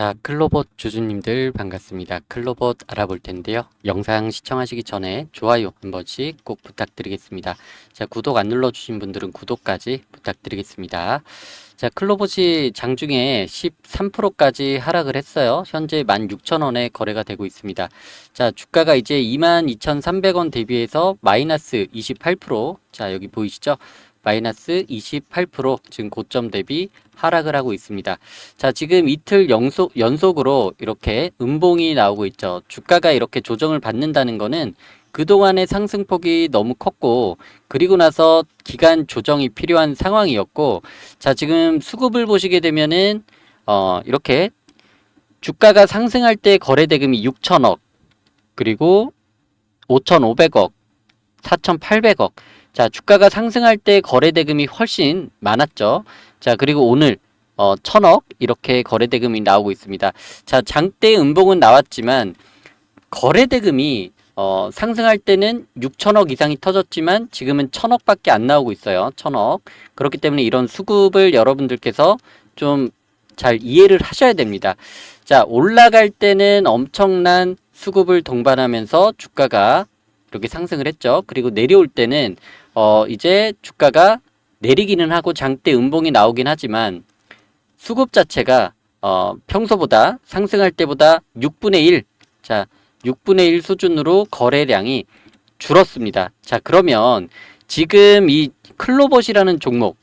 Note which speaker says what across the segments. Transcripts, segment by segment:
Speaker 1: 자, 클로봇 주주님들 반갑습니다. 클로봇 알아볼 텐데요. 영상 시청하시기 전에 좋아요 한 번씩 꼭 부탁드리겠습니다. 자, 구독 안 눌러주신 분들은 구독까지 부탁드리겠습니다. 자, 클로봇이 장중에 13%까지 하락을 했어요. 현재 16,000원에 거래가 되고 있습니다. 자, 주가가 이제 22,300원 대비해서 마이너스 28%. 자, 여기 보이시죠? 마이너스 28% 지금 고점 대비 하락을 하고 있습니다. 자, 지금 이틀 연속, 연속으로 이렇게 음봉이 나오고 있죠. 주가가 이렇게 조정을 받는다는 거는 그동안의 상승폭이 너무 컸고, 그리고 나서 기간 조정이 필요한 상황이었고, 자, 지금 수급을 보시게 되면은, 어, 이렇게 주가가 상승할 때 거래 대금이 6천억, 그리고 5,500억, 4,800억. 자, 주가가 상승할 때 거래 대금이 훨씬 많았죠. 자, 그리고 오늘 어, 천억 이렇게 거래 대금이 나오고 있습니다. 자, 장대 음봉은 나왔지만 거래 대금이 어, 상승할 때는 6천억 이상이 터졌지만 지금은 천억밖에 안 나오고 있어요. 천억. 그렇기 때문에 이런 수급을 여러분들께서 좀 잘 이해를 하셔야 됩니다. 자, 올라갈 때는 엄청난 수급을 동반하면서 주가가 이렇게 상승을 했죠. 그리고 내려올 때는 어, 이제 주가가 내리기는 하고 장대 음봉이 나오긴 하지만 수급 자체가 어, 평소보다 상승할 때보다 6분의 1, 자, 6분의 1 수준으로 거래량이 줄었습니다. 자, 그러면 지금 이 클로봇이라는 종목,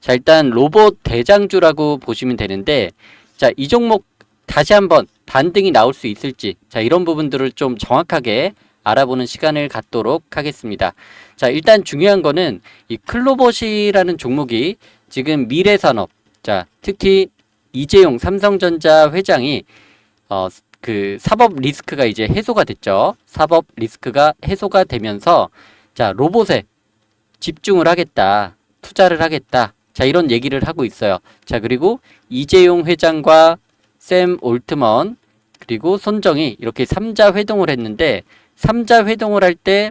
Speaker 1: 자, 일단 로봇 대장주라고 보시면 되는데, 자, 이 종목 다시 한번 반등이 나올 수 있을지, 자, 이런 부분들을 좀 정확하게 알아보는 시간을 갖도록 하겠습니다. 자, 일단 중요한 거는 이 클로봇이라는 종목이 지금 미래산업, 자, 특히 이재용 삼성전자 회장이 어, 그 사법 리스크가 이제 해소가 됐죠. 사법 리스크가 해소가 되면서 자, 로봇에 집중을 하겠다. 투자를 하겠다. 자, 이런 얘기를 하고 있어요. 자, 그리고 이재용 회장과 샘 올트먼 그리고 손정이 이렇게 삼자 회동을 했는데 삼자 회동을 할 때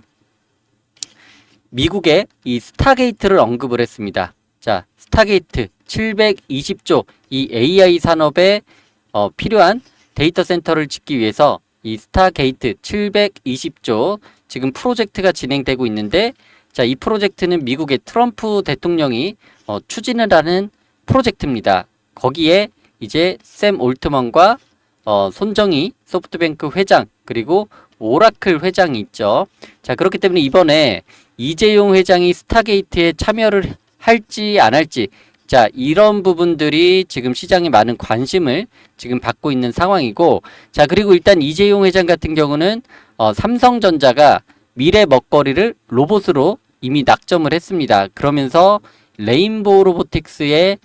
Speaker 1: 미국의 이 스타게이트를 언급을 했습니다. 자, 스타게이트 720조 이 AI 산업에 어, 필요한 데이터 센터를 짓기 위해서 이 스타게이트 720조 지금 프로젝트가 진행되고 있는데 자, 이 프로젝트는 미국의 트럼프 대통령이 어, 추진을 하는 프로젝트입니다. 거기에 이제 샘 올트먼과 어, 손정희 소프트뱅크 회장 그리고 오라클 회장이 있죠. 자, 그렇기 때문에 이번에 이재용 회장이 스타게이트에 참여를 할지 안 할지 자, 이런 부분들이 지금 시장에 많은 관심을 지금 받고 있는 상황이고 자, 그리고 일단 이재용 회장 같은 경우는 어, 삼성전자가 미래 먹거리를 로봇으로 이미 낙점을 했습니다. 그러면서 레인보우 로보틱스의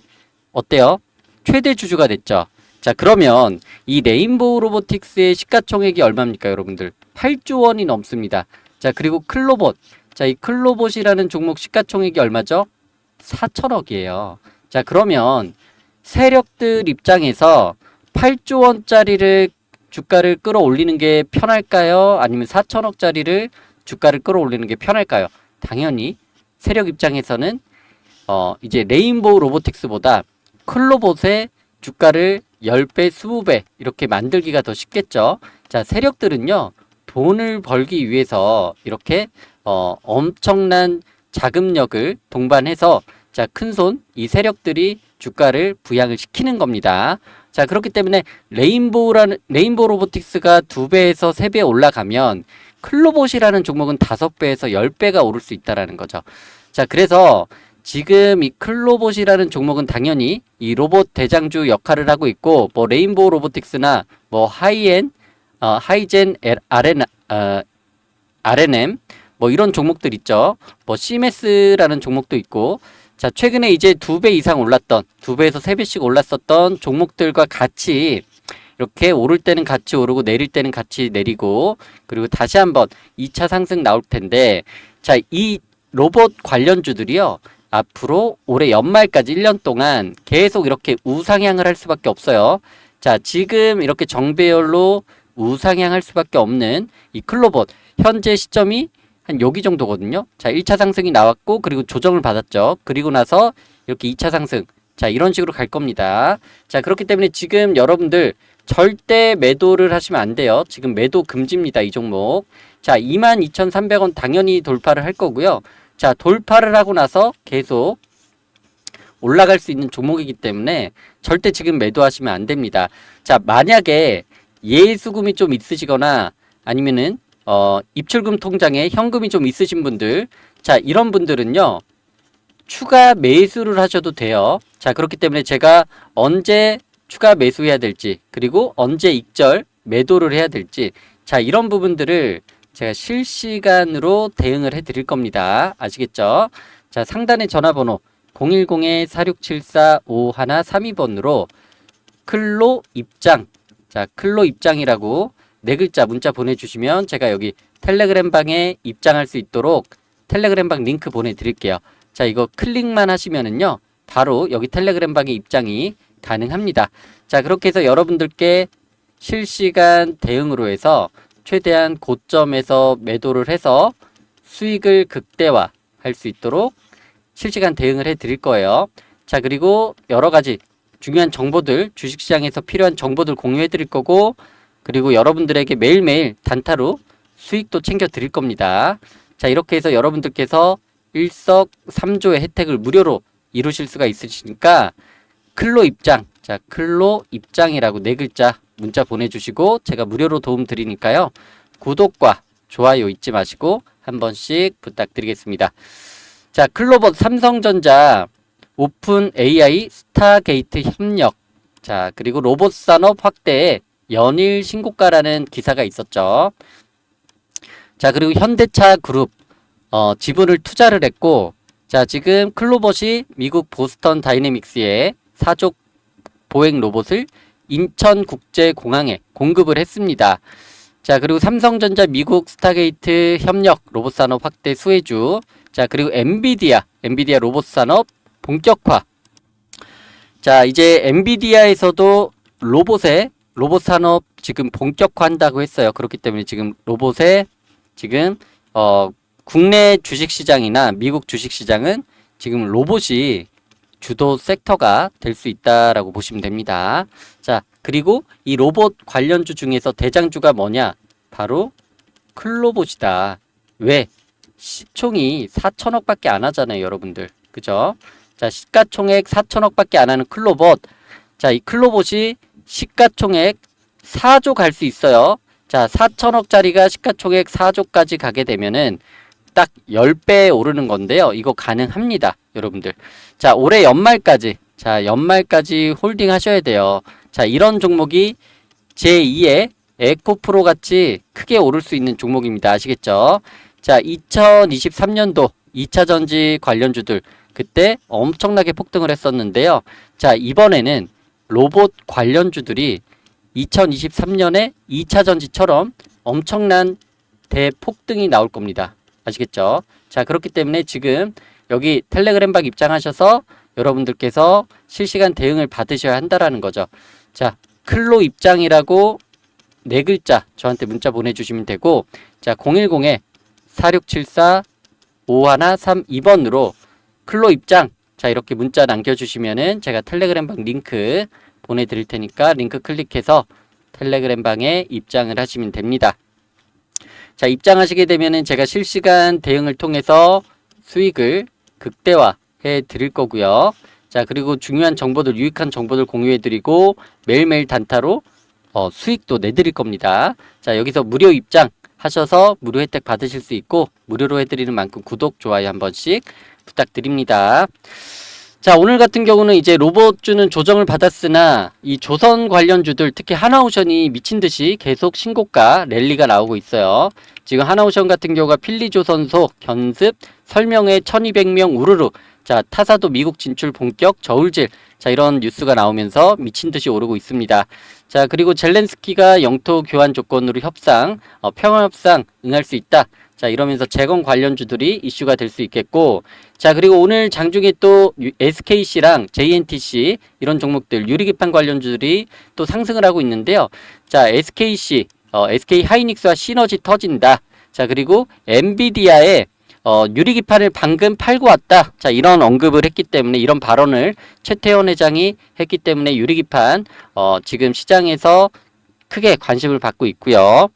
Speaker 1: 어때요? 최대 주주가 됐죠. 자, 그러면 이 레인보우 로보틱스의 시가총액이 얼마입니까, 여러분들? 8조 원이 넘습니다. 자, 그리고 클로봇. 자, 이 클로봇이라는 종목 시가총액이 얼마죠? 4천억이에요. 자, 그러면 세력들 입장에서 8조 원짜리를 주가를 끌어올리는 게 편할까요? 아니면 4천억짜리를 주가를 끌어올리는 게 편할까요? 당연히 세력 입장에서는 어, 이제 레인보우 로보틱스보다 클로봇의 주가를 10배, 20배 이렇게 만들기가 더 쉽겠죠. 자, 세력들은요. 돈을 벌기 위해서 이렇게 어, 엄청난 자금력을 동반해서 자, 큰손 이 세력들이 주가를 부양을 시키는 겁니다. 자, 그렇기 때문에 레인보우라는 레인보우 로보틱스가 두 배에서 세 배 올라가면 클로봇이라는 종목은 다섯 배에서 열 배가 오를 수 있다라는 거죠. 자, 그래서 지금 이 클로봇이라는 종목은 당연히 이 로봇 대장주 역할을 하고 있고 뭐 레인보우 로보틱스나 뭐 하이엔 어, 하이젠 아레나 어, RNM 뭐 이런 종목들 있죠. 뭐 CMS라는 종목도 있고 자 최근에 이제 두 배 이상 올랐던 두 배에서 세 배씩 올랐었던 종목들과 같이 이렇게 오를 때는 같이 오르고 내릴 때는 같이 내리고 그리고 다시 한번 2차 상승 나올 텐데 자 이 로봇 관련주들이요 앞으로 올해 연말까지 1년 동안 계속 이렇게 우상향을 할 수밖에 없어요. 자 지금 이렇게 정배열로 우상향할 수밖에 없는 이 클로봇 현재 시점이 한 여기 정도거든요. 자, 1차 상승이 나왔고 그리고 조정을 받았죠. 그리고 나서 이렇게 2차 상승 자, 이런 식으로 갈 겁니다. 자, 그렇기 때문에 지금 여러분들 절대 매도를 하시면 안 돼요. 지금 매도 금지입니다. 이 종목. 자, 22,300원 당연히 돌파를 할 거고요. 자, 돌파를 하고 나서 계속 올라갈 수 있는 종목이기 때문에 절대 지금 매도하시면 안 됩니다. 자, 만약에 예수금이 좀 있으시거나 아니면은 어, 입출금 통장에 현금이 좀 있으신 분들, 자, 이런 분들은요, 추가 매수를 하셔도 돼요. 자, 그렇기 때문에 제가 언제 추가 매수해야 될지, 그리고 언제 익절 매도를 해야 될지, 자, 이런 부분들을 제가 실시간으로 대응을 해 드릴 겁니다. 아시겠죠? 자, 상단의 전화번호 010-4674-5132번으로 클로 입장, 자, 클로 입장이라고 네 글자 문자 보내주시면 제가 여기 텔레그램 방에 입장할 수 있도록 텔레그램 방 링크 보내드릴게요. 자, 이거 클릭만 하시면은요, 바로 여기 텔레그램 방에 입장이 가능합니다. 자, 그렇게 해서 여러분들께 실시간 대응으로 해서 최대한 고점에서 매도를 해서 수익을 극대화 할 수 있도록 실시간 대응을 해 드릴 거예요. 자, 그리고 여러 가지 중요한 정보들, 주식시장에서 필요한 정보들 공유해 드릴 거고, 그리고 여러분들에게 매일매일 단타로 수익도 챙겨 드릴 겁니다. 자, 이렇게 해서 여러분들께서 일석삼조의 혜택을 무료로 이루실 수가 있으시니까 클로 입장, 자, 클로 입장이라고 네 글자 문자 보내주시고 제가 무료로 도움 드리니까요. 구독과 좋아요 잊지 마시고 한 번씩 부탁드리겠습니다. 자, 클로버 삼성전자 오픈 AI 스타게이트 협력. 자, 그리고 로봇 산업 확대에 연일 신고가라는 기사가 있었죠. 자, 그리고 현대차 그룹 어, 지분을 투자를 했고 자, 지금 클로봇이 미국 보스턴 다이내믹스에 사족 보행 로봇을 인천국제공항에 공급을 했습니다. 자, 그리고 삼성전자 미국 스타게이트 협력 로봇 산업 확대 수혜주. 자, 그리고 엔비디아, 엔비디아 로봇 산업 본격화. 자, 이제 엔비디아에서도 로봇에 로봇 산업 지금 본격화한다고 했어요. 그렇기 때문에 지금 로봇에 지금 어 국내 주식 시장이나 미국 주식 시장은 지금 로봇이 주도 섹터가 될 수 있다라고 보시면 됩니다. 자, 그리고 이 로봇 관련주 중에서 대장주가 뭐냐? 바로 클로봇이다. 왜? 시총이 4천억밖에 안 하잖아요, 여러분들. 그죠? 자, 시가총액 4천억밖에 안 하는 클로봇. 자, 이 클로봇이 시가총액 4조 갈 수 있어요. 자, 4천억짜리가 시가총액 4조까지 가게 되면은 딱 10배 오르는 건데요. 이거 가능합니다. 여러분들. 자, 올해 연말까지. 자, 연말까지 홀딩 하셔야 돼요. 자, 이런 종목이 제2의 에코프로 같이 크게 오를 수 있는 종목입니다. 아시겠죠? 자, 2023년도 2차 전지 관련주들 그때 엄청나게 폭등을 했었는데요. 자, 이번에는 로봇 관련주들이 2023년에 2차 전지처럼 엄청난 대폭등이 나올 겁니다. 아시겠죠? 자, 그렇기 때문에 지금 여기 텔레그램 방 입장하셔서 여러분들께서 실시간 대응을 받으셔야 한다라는 거죠. 자, 클로 입장이라고 네 글자 저한테 문자 보내주시면 되고, 자, 010에 4674 5132번으로 클로 입장, 자, 이렇게 문자 남겨주시면은 제가 텔레그램 방 링크 보내드릴 테니까 링크 클릭해서 텔레그램 방에 입장을 하시면 됩니다. 자, 입장하시게 되면은 제가 실시간 대응을 통해서 수익을 극대화해 드릴 거고요. 자, 그리고 중요한 정보들, 유익한 정보들 공유해 드리고 매일매일 단타로 어, 수익도 내드릴 겁니다. 자, 여기서 무료 입장 하셔서 무료 혜택 받으실 수 있고 무료로 해드리는 만큼 구독, 좋아요 한 번씩 부탁드립니다. 자, 오늘 같은 경우는 이제 로봇주는 조정을 받았으나 이 조선 관련주들 특히 하나오션이 미친 듯이 계속 신고가 랠리가 나오고 있어요. 지금 하나오션 같은 경우가 필리조선소 견습 설명회 1200명 우르르 자, 타사도 미국 진출 본격 저울질 자, 이런 뉴스가 나오면서 미친 듯이 오르고 있습니다. 자, 그리고 젤렌스키가 영토 교환 조건으로 협상, 어, 평화 협상 응할 수 있다. 자, 이러면서 재건 관련주들이 이슈가 될 수 있겠고, 자, 그리고 오늘 장중에 또 SKC랑 JNTC 이런 종목들 유리기판 관련주들이 또 상승을 하고 있는데요. 자, SKC, 어, SK 하이닉스와 시너지 터진다. 자, 그리고 엔비디아의 어, 유리기판을 방금 팔고 왔다. 자, 이런 언급을 했기 때문에 이런 발언을 최태원 회장이 했기 때문에 유리기판 어, 지금 시장에서 크게 관심을 받고 있고요.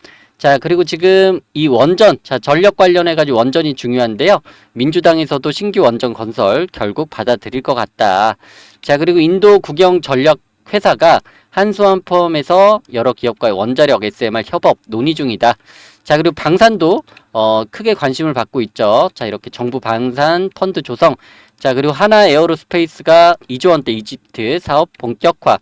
Speaker 1: 자, 그리고 지금 이 원전, 자, 전력 관련해 가지고 원전이 중요한데요. 민주당에서도 신규 원전 건설 결국 받아들일 것 같다. 자, 그리고 인도 국영 전력 회사가 한수원 포함해서 여러 기업과의 원자력 SMR 협업 논의 중이다. 자, 그리고 방산도 어, 크게 관심을 받고 있죠. 자, 이렇게 정부 방산 펀드 조성. 자, 그리고 하나 에어로스페이스가 2조 원대 이집트 사업 본격화.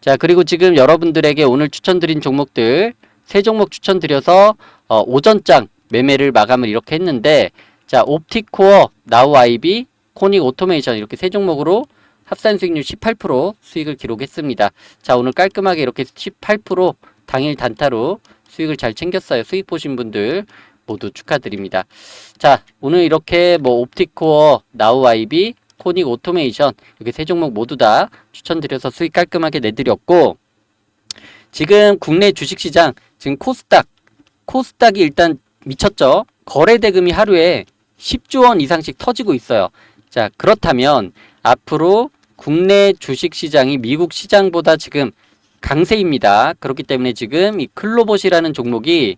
Speaker 1: 자, 그리고 지금 여러분들에게 오늘 추천드린 종목들 세 종목 추천드려서 어, 오전장 매매를 마감을 이렇게 했는데 자, 옵티코어, 나우 아이비, 코닉 오토메이션 이렇게 세 종목으로 합산 수익률 18% 수익을 기록했습니다. 자, 오늘 깔끔하게 이렇게 18% 당일 단타로 수익을 잘 챙겼어요. 수익 보신 분들 모두 축하드립니다. 자, 오늘 이렇게 뭐 옵티코어, 나우 아이비, 코닉 오토메이션 이렇게 세 종목 모두 다 추천드려서 수익 깔끔하게 내드렸고 지금 국내 주식시장 지금 코스닥 코스닥이 일단 미쳤죠. 거래 대금이 하루에 10조 원 이상씩 터지고 있어요. 자, 그렇다면 앞으로 국내 주식 시장이 미국 시장보다 지금 강세입니다. 그렇기 때문에 지금 이 클로봇이라는 종목이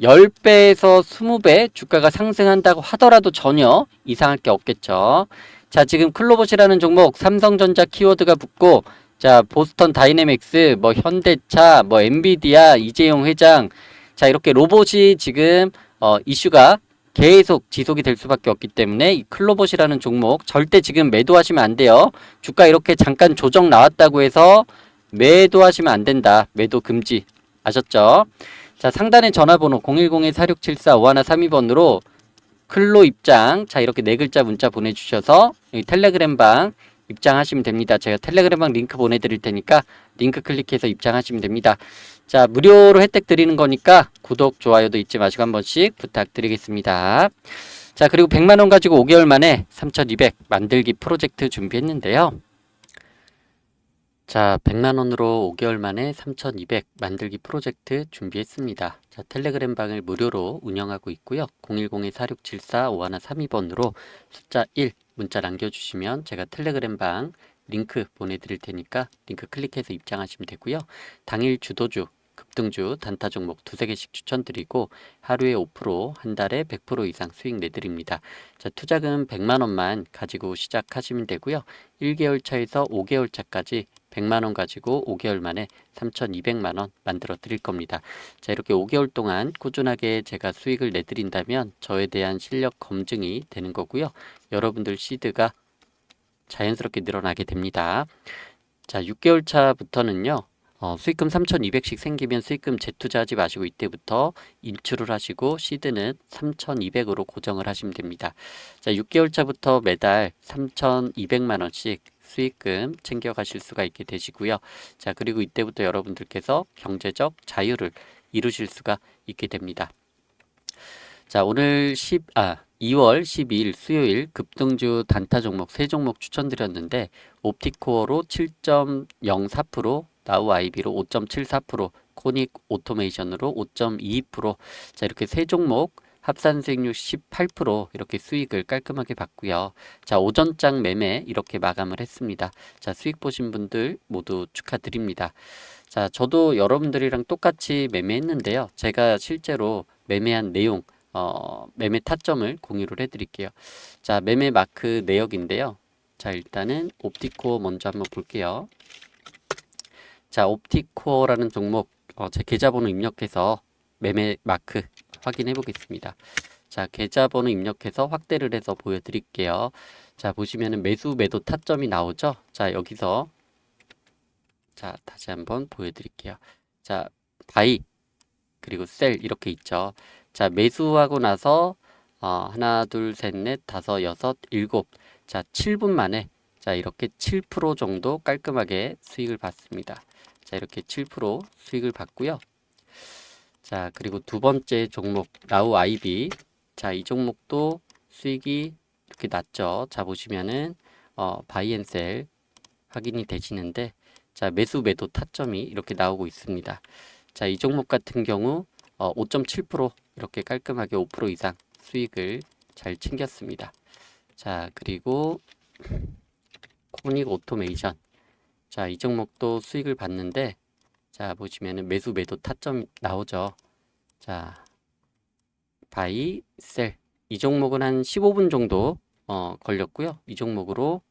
Speaker 1: 10배에서 20배 주가가 상승한다고 하더라도 전혀 이상할 게 없겠죠. 자, 지금 클로봇이라는 종목 삼성전자 키워드가 붙고 자, 보스턴 다이내믹스, 뭐 현대차, 뭐 엔비디아, 이재용 회장 자, 이렇게 로봇이 지금 어, 이슈가 계속 지속이 될 수밖에 없기 때문에 이 클로봇이라는 종목 절대 지금 매도하시면 안 돼요. 주가 이렇게 잠깐 조정 나왔다고 해서 매도하시면 안 된다. 매도 금지. 아셨죠? 자, 상단에 전화번호 010-4674-5132번으로 클로 입장. 자, 이렇게 네 글자 문자 보내주셔서 이 텔레그램 방 입장하시면 됩니다. 제가 텔레그램 방 링크 보내드릴 테니까 링크 클릭해서 입장하시면 됩니다. 자, 무료로 혜택 드리는 거니까 구독, 좋아요도 잊지 마시고 한 번씩 부탁드리겠습니다. 자, 그리고 100만원 가지고 5개월 만에 3200 만들기 프로젝트 준비했는데요. 자, 100만 원으로 5개월 만에 3,200 만들기 프로젝트 준비했습니다. 자, 텔레그램 방을 무료로 운영하고 있고요. 010-4674-5132번으로 숫자 1 문자 남겨주시면 제가 텔레그램 방 링크 보내드릴 테니까 링크 클릭해서 입장하시면 되고요. 당일 주도주, 급등주, 단타 종목 두세 개씩 추천드리고 하루에 5%, 한 달에 100% 이상 수익 내드립니다. 자, 투자금 100만 원만 가지고 시작하시면 되고요. 1개월 차에서 5개월 차까지 100만 원 가지고 5개월 만에 3,200만 원 만들어 드릴 겁니다. 자, 이렇게 5개월 동안 꾸준하게 제가 수익을 내드린다면 저에 대한 실력 검증이 되는 거고요. 여러분들 시드가 자연스럽게 늘어나게 됩니다. 자, 6개월 차부터는요. 어, 수익금 3,200씩 생기면 수익금 재투자하지 마시고 이때부터 인출을 하시고 시드는 3,200으로 고정을 하시면 됩니다. 자, 6개월 차부터 매달 3,200만 원씩 수익금 챙겨 가실 수가 있게 되시고요. 자, 그리고 이때부터 여러분들께서 경제적 자유를 이루실 수가 있게 됩니다. 자, 오늘 10, 아, 2월 12일 수요일 급등주 단타 종목 세 종목 추천드렸는데 옵티코어로 7.04%, 나우 아이비로 5.74%, 코닉 오토메이션으로 5.22%. 자, 이렇게 세 종목 합산 수익률 18% 이렇게 수익을 깔끔하게 봤고요. 자, 오전장 매매 이렇게 마감을 했습니다. 자, 수익 보신 분들 모두 축하드립니다. 자, 저도 여러분들이랑 똑같이 매매했는데요. 제가 실제로 매매한 내용 어, 매매 타점을 공유를 해드릴게요. 자, 매매 마크 내역인데요. 자, 일단은 옵티코어 먼저 한번 볼게요. 자, 옵티코어라는 종목 어, 제 계좌번호 입력해서 매매 마크 확인해 보겠습니다. 자, 계좌번호 입력해서 확대를 해서 보여드릴게요. 자, 보시면은 매수 매도 타점이 나오죠? 자, 여기서 자, 다시 한번 보여드릴게요. 자, 바이 그리고 셀 이렇게 있죠. 자, 매수하고 나서 어, 하나, 둘, 셋, 넷, 다섯, 여섯, 일곱. 자, 7분 만에 자, 이렇게 7% 정도 깔끔하게 수익을 받습니다. 자, 이렇게 7% 수익을 받고요. 자, 그리고 두 번째 종목 라우 아이비. 자, 이 종목도 수익이 이렇게 낮죠. 자, 보시면은 어, 바이앤셀 확인이 되시는데 자, 매수 매도 타점이 이렇게 나오고 있습니다. 자, 이 종목 같은 경우 어, 5.7% 이렇게 깔끔하게 5% 이상 수익을 잘 챙겼습니다. 자, 그리고 코닉 오토메이션. 자, 이 종목도 수익을 봤는데 자, 보시면은 매수 매도 타점 나오죠. 자, 바이 셀. 이 종목은 한 15분 정도 어, 걸렸고요. 이 종목으로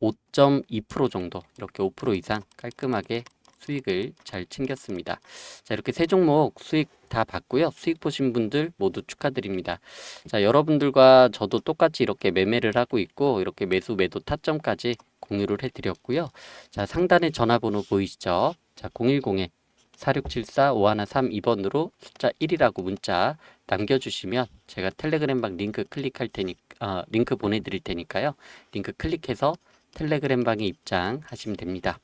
Speaker 1: 5.2% 정도 이렇게 5% 이상 깔끔하게 수익을 잘 챙겼습니다. 자, 이렇게 세 종목 수익 다 봤고요. 수익 보신 분들 모두 축하드립니다. 자, 여러분들과 저도 똑같이 이렇게 매매를 하고 있고 이렇게 매수 매도 타점까지 공유를 해 드렸고요. 자, 상단에 전화번호 보이시죠? 자, 010에 4674-5132번으로 숫자 1이라고 문자 남겨주시면 제가 텔레그램방 링크 클릭할 테니 어, 링크 보내드릴 테니까요. 링크 클릭해서 텔레그램방에 입장하시면 됩니다.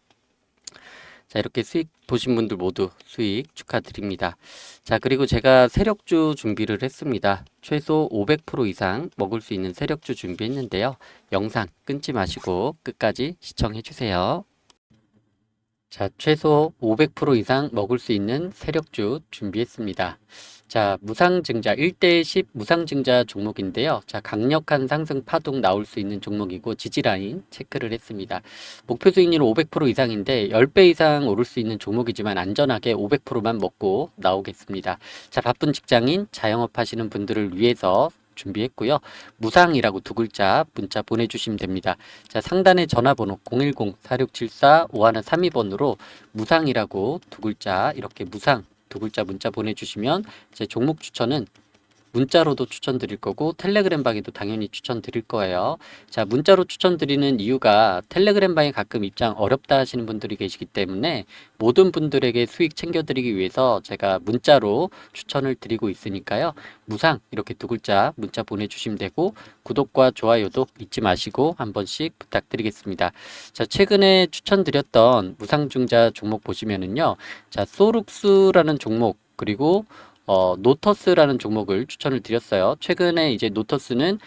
Speaker 1: 자, 이렇게 수익 보신 분들 모두 수익 축하드립니다. 자, 그리고 제가 세력주 준비를 했습니다. 최소 500% 이상 먹을 수 있는 세력주 준비했는데요. 영상 끊지 마시고 끝까지 시청해 주세요. 자, 최소 500% 이상 먹을 수 있는 세력주 준비했습니다. 자, 무상증자 1대 10 무상증자 종목인데요. 자, 강력한 상승 파동 나올 수 있는 종목이고 지지라인 체크를 했습니다. 목표 수익률은 500% 이상인데 10배 이상 오를 수 있는 종목이지만 안전하게 500%만 먹고 나오겠습니다. 자, 바쁜 직장인 자영업 하시는 분들을 위해서 준비했고요. 무상이라고 두 글자 문자 보내주시면 됩니다. 자, 상단에 전화번호 010-4674-5132번으로 무상이라고 두 글자 이렇게 무상 두 글자 문자 보내주시면 제 종목 추천은 문자로도 추천드릴 거고 텔레그램 방에도 당연히 추천드릴 거예요. 자, 문자로 추천드리는 이유가 텔레그램 방에 가끔 입장 어렵다 하시는 분들이 계시기 때문에 모든 분들에게 수익 챙겨드리기 위해서 제가 문자로 추천을 드리고 있으니까요. 무상 이렇게 두 글자 문자 보내주시면 되고 구독과 좋아요도 잊지 마시고 한 번씩 부탁드리겠습니다. 자, 최근에 추천드렸던 무상중자 종목 보시면은요. 자, 소룩스라는 종목 그리고 어, 노터스라는 종목을 추천을 드렸어요. 최근에 이제 노터스는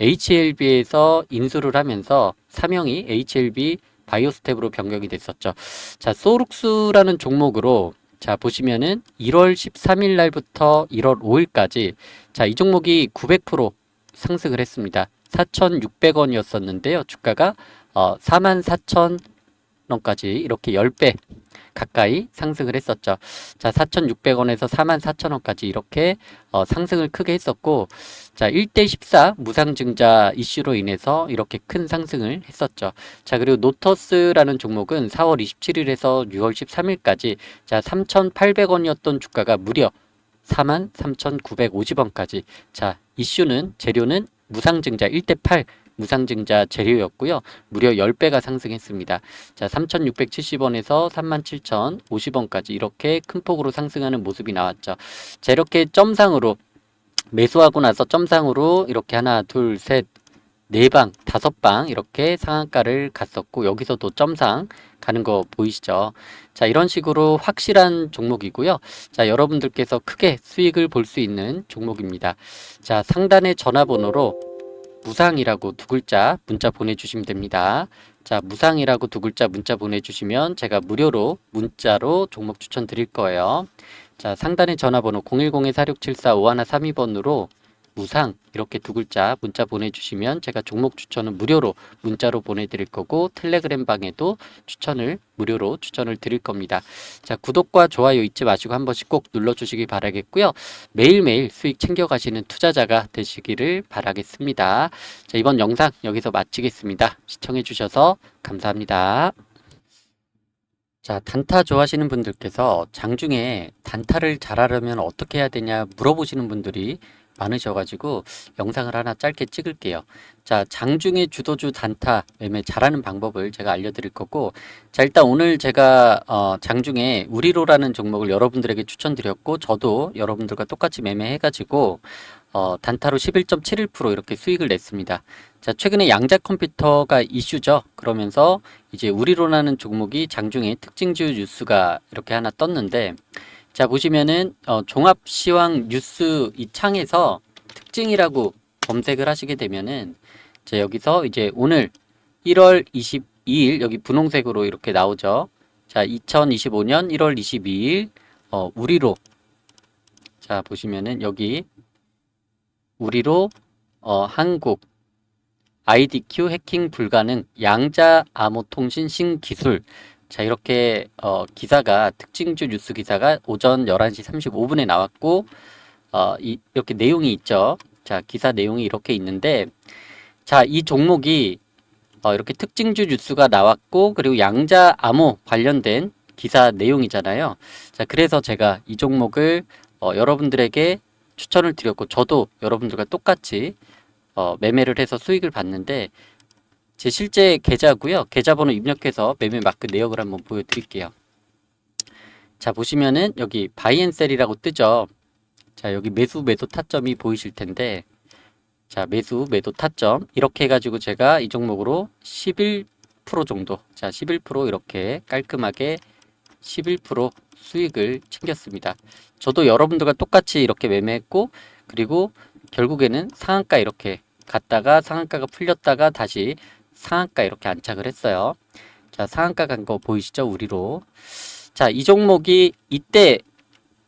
Speaker 1: HLB에서 인수를 하면서 사명이 HLB 바이오스텝으로 변경이 됐었죠. 자, 소룩스라는 종목으로 자, 보시면은 1월 13일 날부터 1월 5일까지 자, 이 종목이 900% 상승을 했습니다. 4,600원이었었는데요. 주가가 어, 44,000 원까지 이렇게 10배 가까이 상승을 했었죠. 자, 4,600원에서 44,000원까지 이렇게 어, 상승을 크게 했었고, 자, 1대 14 무상증자 이슈로 인해서 이렇게 큰 상승을 했었죠. 자, 그리고 노터스라는 종목은 4월 27일에서 6월 13일까지 자, 3,800원이었던 주가가 무려 43,950원까지. 자, 이슈는 재료는 무상증자 1대 8 무상증자 재료였고요. 무려 10배가 상승했습니다. 자, 3,670원에서 37,050원까지 이렇게 큰 폭으로 상승하는 모습이 나왔죠. 자, 이렇게 점상으로 매수하고 나서 점상으로 이렇게 하나, 둘, 셋, 네 방, 다섯 방 이렇게 상한가를 갔었고 여기서도 점상 가는 거 보이시죠? 자, 이런 식으로 확실한 종목이고요. 자, 여러분들께서 크게 수익을 볼 수 있는 종목입니다. 자, 상단의 전화번호로 무상이라고 두 글자 문자 보내주시면 됩니다. 자, 무상이라고 두 글자 문자 보내주시면 제가 무료로 문자로 종목 추천 드릴 거예요. 자, 상단의 전화번호 010-4674-5132번으로 무상 이렇게 두 글자 문자 보내주시면 제가 종목 추천은 무료로 문자로 보내드릴 거고 텔레그램 방에도 추천을 무료로 추천을 드릴 겁니다. 자 구독과 좋아요 잊지 마시고 한 번씩 꼭 눌러주시기 바라겠고요. 매일매일 수익 챙겨가시는 투자자가 되시기를 바라겠습니다. 자 이번 영상 여기서 마치겠습니다. 시청해주셔서 감사합니다. 자, 단타 좋아하시는 분들께서 장중에 단타를 잘하려면 어떻게 해야 되냐 물어보시는 분들이 많으셔가지고 영상을 하나 짧게 찍을게요. 자, 장중에 주도주 단타 매매 잘하는 방법을 제가 알려드릴 거고, 자, 일단 오늘 제가 어, 장중에 우리로라는 종목을 여러분들에게 추천드렸고, 저도 여러분들과 똑같이 매매해가지고 어, 단타로 11.71% 이렇게 수익을 냈습니다. 자, 최근에 양자 컴퓨터가 이슈죠. 그러면서 이제 우리로라는 종목이 장중에 특징주 뉴스가 이렇게 하나 떴는데, 자 보시면은 어, 종합시황 뉴스 이 창에서 특징이라고 검색을 하시게 되면은 자 여기서 이제 오늘 1월 22일 여기 분홍색으로 이렇게 나오죠. 자 2025년 1월 22일 어, 우리로 자 보시면은 여기 우리로 어, 한국 IDQ 해킹 불가능 양자 암호 통신 신기술 자 이렇게 어, 기사가 특징주 뉴스 기사가 오전 11시 35분에 나왔고 어, 이, 이렇게 내용이 있죠. 자 기사 내용이 이렇게 있는데 자 이 종목이 어, 이렇게 특징주 뉴스가 나왔고 그리고 양자 암호 관련된 기사 내용이잖아요. 자 그래서 제가 이 종목을 어, 여러분들에게 추천을 드렸고 저도 여러분들과 똑같이 어, 매매를 해서 수익을 봤는데 제 실제 계좌고요. 계좌번호 입력해서 매매 마크 내역을 한번 보여드릴게요. 자 보시면은 여기 바이앤셀이라고 뜨죠. 자 여기 매수 매도 타점이 보이실 텐데 자 매수 매도 타점 이렇게 해가지고 제가 이 종목으로 11% 정도 자 11% 이렇게 깔끔하게 11% 수익을 챙겼습니다. 저도 여러분들과 똑같이 이렇게 매매했고 그리고 결국에는 상한가 이렇게 갔다가 상한가가 풀렸다가 다시 상한가 이렇게 안착을 했어요. 자, 상한가 간 거 보이시죠? 우리로. 자, 이 종목이 이때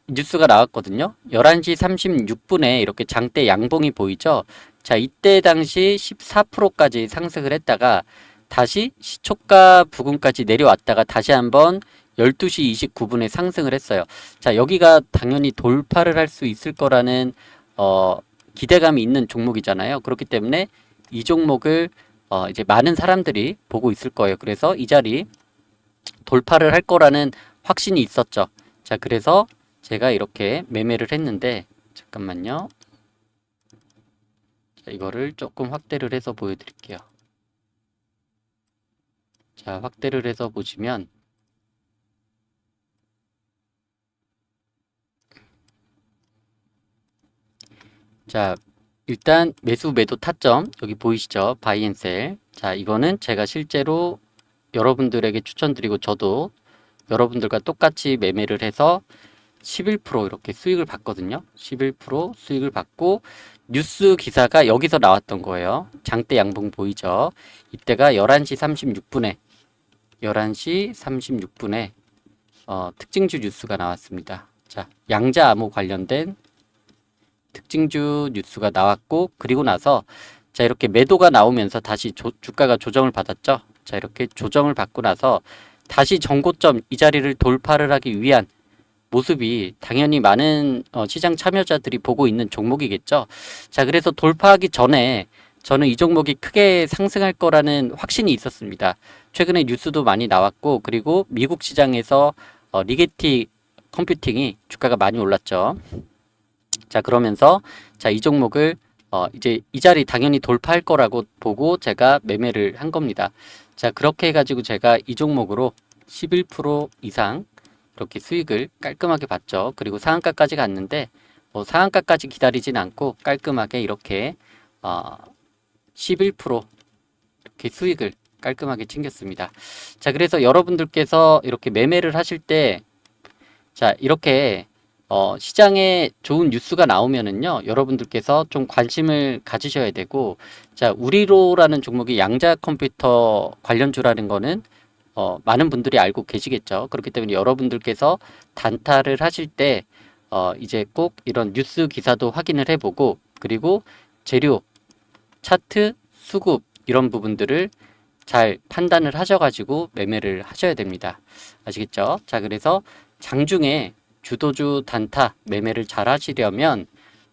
Speaker 1: 뉴스가 나왔거든요. 11시 36분에 이렇게 장대 양봉이 보이죠? 자, 이때 당시 14%까지 상승을 했다가 다시 시초가 부근까지 내려왔다가 다시 한번 12시 29분에 상승을 했어요. 자, 여기가 당연히 돌파를 할 수 있을 거라는 어, 기대감이 있는 종목이잖아요. 그렇기 때문에 이 종목을 어, 이제 많은 사람들이 보고 있을 거예요. 그래서 이 자리 돌파를 할 거라는 확신이 있었죠. 자, 그래서 제가 이렇게 매매를 했는데 잠깐만요. 자, 이거를 조금 확대를 해서 보여드릴게요. 자, 확대를 해서 보시면 자, 일단 매수 매도 타점 여기 보이시죠? 바이앤셀. 자, 이거는 제가 실제로 여러분들에게 추천드리고 저도 여러분들과 똑같이 매매를 해서 11% 이렇게 수익을 봤거든요. 11% 수익을 받고 뉴스 기사가 여기서 나왔던 거예요. 장대 양봉 보이죠? 이때가 11시 36분에 11시 36분에 어, 특징주 뉴스가 나왔습니다. 자, 양자 암호 관련된 특징주 뉴스가 나왔고 그리고 나서 자 이렇게 매도가 나오면서 다시 조, 주가가 조정을 받았죠. 자 이렇게 조정을 받고 나서 다시 정고점 이 자리를 돌파를 하기 위한 모습이 당연히 많은 어, 시장 참여자들이 보고 있는 종목이겠죠. 자 그래서 돌파하기 전에 저는 이 종목이 크게 상승할 거라는 확신이 있었습니다. 최근에 뉴스도 많이 나왔고 그리고 미국 시장에서 어, 리게티 컴퓨팅이 주가가 많이 올랐죠. 자, 그러면서 자, 이 종목을 어, 이제 이 자리 당연히 돌파할 거라고 보고 제가 매매를 한 겁니다. 자, 그렇게 해가지고 제가 이 종목으로 11% 이상 이렇게 수익을 깔끔하게 봤죠. 그리고 상한가까지 갔는데 뭐 상한가까지 기다리진 않고 깔끔하게 이렇게 어, 11% 이렇게 수익을 깔끔하게 챙겼습니다. 자, 그래서 여러분들께서 이렇게 매매를 하실 때 자, 이렇게 어, 시장에 좋은 뉴스가 나오면은요, 여러분들께서 좀 관심을 가지셔야 되고, 자, 우리로라는 종목이 양자 컴퓨터 관련주라는 거는 어, 많은 분들이 알고 계시겠죠. 그렇기 때문에 여러분들께서 단타를 하실 때, 어, 이제 꼭 이런 뉴스 기사도 확인을 해보고, 그리고 재료, 차트, 수급, 이런 부분들을 잘 판단을 하셔가지고 매매를 하셔야 됩니다. 아시겠죠? 자, 그래서 장중에 주도주 단타 매매를 잘 하시려면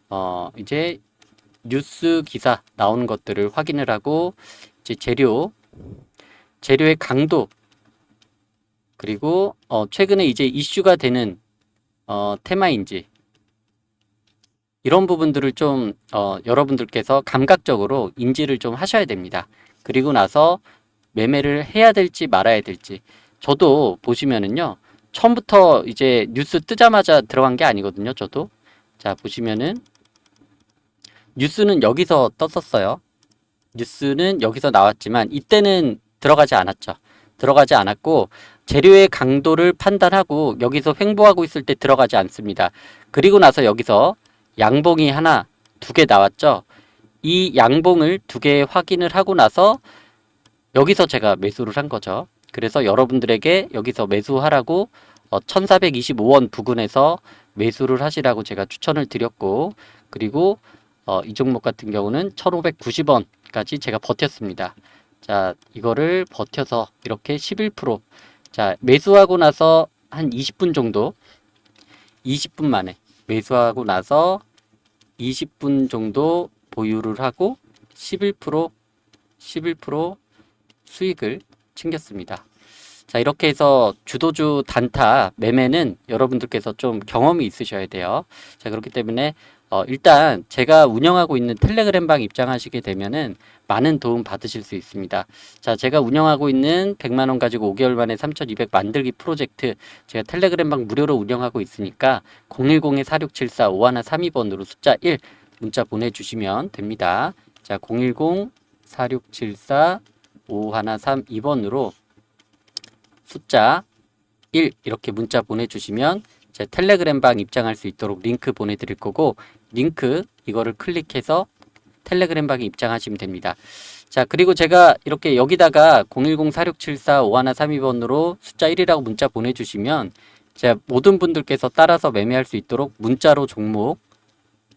Speaker 1: 어 이제 뉴스 기사 나오는 것들을 확인을 하고 이제 재료 재료의 강도 그리고 어 최근에 이제 이슈가 되는 어 테마인지 이런 부분들을 좀 어, 여러분들께서 감각적으로 인지를 좀 하셔야 됩니다. 그리고 나서 매매를 해야 될지 말아야 될지 저도 보시면은요 처음부터 이제 뉴스 뜨자마자 들어간 게 아니거든요. 저도. 자, 보시면은 뉴스는 여기서 떴었어요. 뉴스는 여기서 나왔지만 이때는 들어가지 않았죠. 들어가지 않았고 재료의 강도를 판단하고 여기서 횡보하고 있을 때 들어가지 않습니다. 그리고 나서 여기서 양봉이 하나, 두 개 나왔죠. 이 양봉을 두 개 확인을 하고 나서 여기서 제가 매수를 한 거죠. 그래서 여러분들에게 여기서 매수하라고 어, 1425원 부근에서 매수를 하시라고 제가 추천을 드렸고 그리고 어, 이 종목 같은 경우는 1,590원까지 제가 버텼습니다. 자, 이거를 버텨서 이렇게 11% 자, 매수하고 나서 한 20분 정도 20분 만에 매수하고 나서 20분 정도 보유를 하고 11% 11% 수익을 챙겼습니다. 자, 이렇게 해서 주도주 단타 매매는 여러분들께서 좀 경험이 있으셔야 돼요. 자, 그렇기 때문에 어, 일단 제가 운영하고 있는 텔레그램 방 입장하시게 되면은 많은 도움 받으실 수 있습니다. 자, 제가 운영하고 있는 100만 원 가지고 5개월 만에 3,200 만들기 프로젝트 제가 텔레그램 방 무료로 운영하고 있으니까 010-4674-5132번으로 숫자 1 문자 보내 주시면 됩니다. 자, 010-4674-5132번으로 숫자 1 이렇게 문자 보내주시면 제 텔레그램방 입장할 수 있도록 링크 보내드릴 거고 링크 이거를 클릭해서 텔레그램방에 입장하시면 됩니다. 자 그리고 제가 이렇게 여기다가 010-4674-5132번으로 숫자 1이라고 문자 보내주시면 제가 모든 분들께서 따라서 매매할 수 있도록 문자로 종목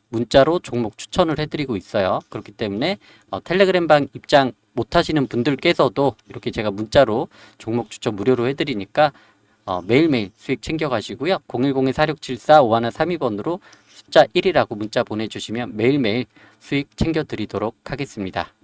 Speaker 1: 문자로 종목 추천을 해드리고 있어요. 그렇기 때문에 어, 텔레그램방 입장 못하시는 분들께서도 이렇게 제가 문자로 종목 추천 무료로 해드리니까 어, 매일매일 수익 챙겨가시고요. 010-4674-5132번으로 숫자 1이라고 문자 보내주시면 매일매일 수익 챙겨드리도록 하겠습니다.